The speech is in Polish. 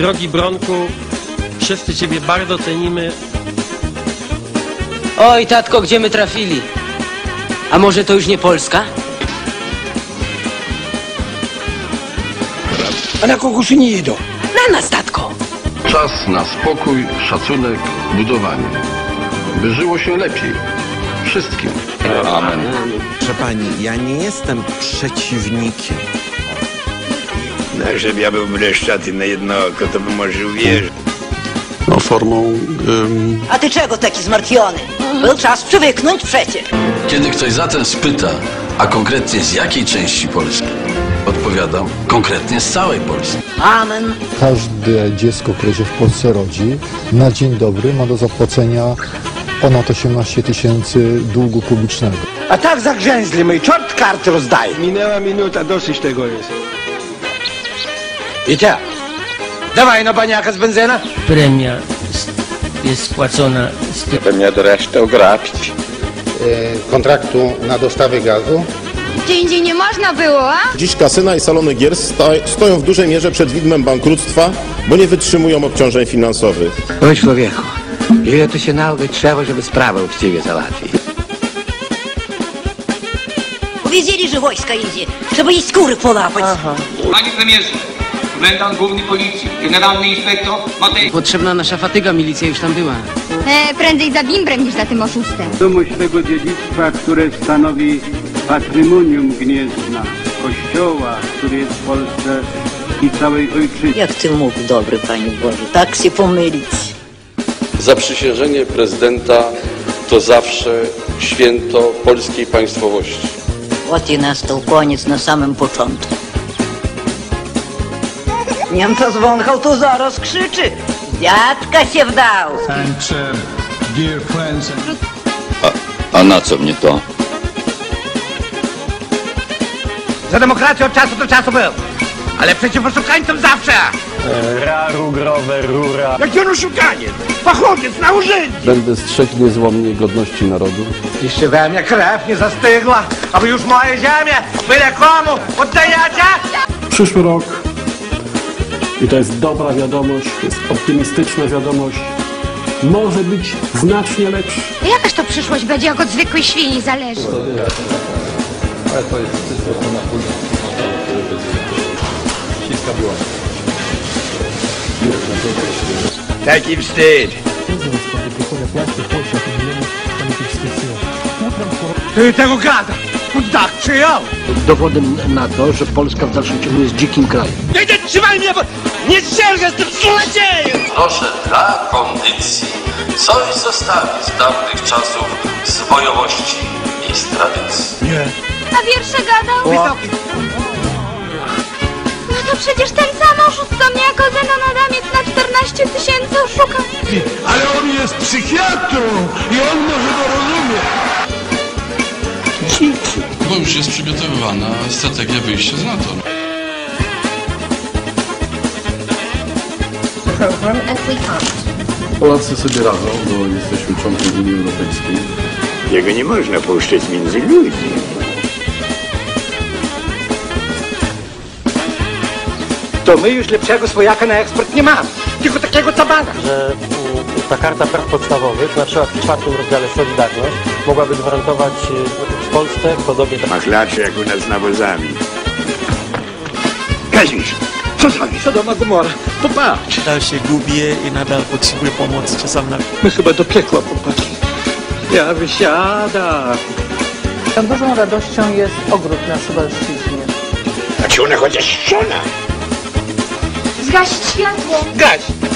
Drogi Bronku, wszyscy Ciebie bardzo cenimy. Oj, tatko, gdzie my trafili? A może to już nie Polska? A na kogo się nie idą? Na nas, tatko! Czas na spokój, szacunek, budowanie. By żyło się lepiej. Wszystkim. Amen. Proszę pani, ja nie jestem przeciwnikiem. No, żeby ja był mreszczaty na jedno oko, to by może uwierzył. no, formą ym, A ty czego taki zmartwiony? Był czas przywyknąć przecie. Kiedy ktoś zatem spyta, a konkretnie z jakiej części Polski, odpowiadam konkretnie z całej Polski. Amen. Każde dziecko, które się w Polsce rodzi, na dzień dobry ma do zapłacenia ponad 18 tysięcy długu publicznego. A tak zagrzęzli my, czort karty rozdaje. Minęła minuta, dosyć tego jest. I tak. Dawaj na baniaka z benzyna. Premia jest spłacona z Mnie do reszty ograbić. kontraktu na dostawy gazu. Gdzie indziej nie można było, a? Dziś kasyna i salony gier stoją w dużej mierze przed widmem bankructwa, bo nie wytrzymują obciążeń finansowych. Oj człowieku, ile tu się nauczyć trzeba, żeby sprawę uczciwie załatwić. Powiedzieli, że wojska idzie. Trzeba jej skóry polapać. Panie premierze, komendant główny policji, generalny inspektor Matej. Potrzebna nasza fatyga, milicja już tam była. E, prędzej za bimbrem niż za tym oszustem. Dumność tego dziedzictwa, które stanowi patrymonium Gniezna, kościoła, który jest w Polsce i całej ojczyźnie. Jak ty mógł, dobry Panie Boże, tak się pomylić. Zaprzysiężenie prezydenta to zawsze święto polskiej państwowości. От i nastał koniec na samym początku. Niemca zwąchał, to zaraz krzyczy. Dziadka się wdał. A na co mnie to? Za demokrację od czasu do czasu był. Ale przeciw oszukańcom zawsze. Raru, grower, rura. Jaki on oszukaniec? Fachowiec na urzędzie. Będę strzegł niezłomnie godności narodu. Jeszcze we mnie krew nie zastygła, a wy już moje ziemię, byle komu oddajecie? Przyszły rok, i to jest dobra wiadomość, jest optymistyczna wiadomość, może być znacznie lepszy. Jakaż to przyszłość będzie, jak od zwykłej świni zależy? Taki wstyd. Ty tego gada. Tak przyjął. Dowodem na to, że Polska w dalszym ciągu jest dzikim krajem. Nie, nie, trzymaj mnie, bo nie strzelę z tym złodziejem. Proszę dla kondycji coś zostawić z dawnych czasów, z bojowości i z tradycji. A wiersze gadał? No to przecież ten sam oszust, co mnie jako Zenon Adamiec na 14 tysięcy oszukał. Ale on jest psychiatrą i on już jest przygotowywana strategia wyjścia z NATO. Polacy sobie radzą, bo jesteśmy członkiem Unii Europejskiej. Jego nie można puszczać między ludzi. To my już lepszego swojaka na eksport nie mamy. Tylko takiego cabana. Że ta karta praw podstawowych, na przykład w czwartym rozdziale Solidarność, mogłaby gwarantować y, w Polsce w podobie Machlacze jak u nas z nawozami. Kazimierz, co zrobisz? Sodoma Gomora. Popatrz. Nadal się gubię i nadal potrzebuję pomocy czasem na... My chyba do piekła popatrz. Ja wysiadam. Tą dużą radością jest ogród na Suwalszczyźnie. A czy ona chociaż szczona? Zgasić światło. Gaś.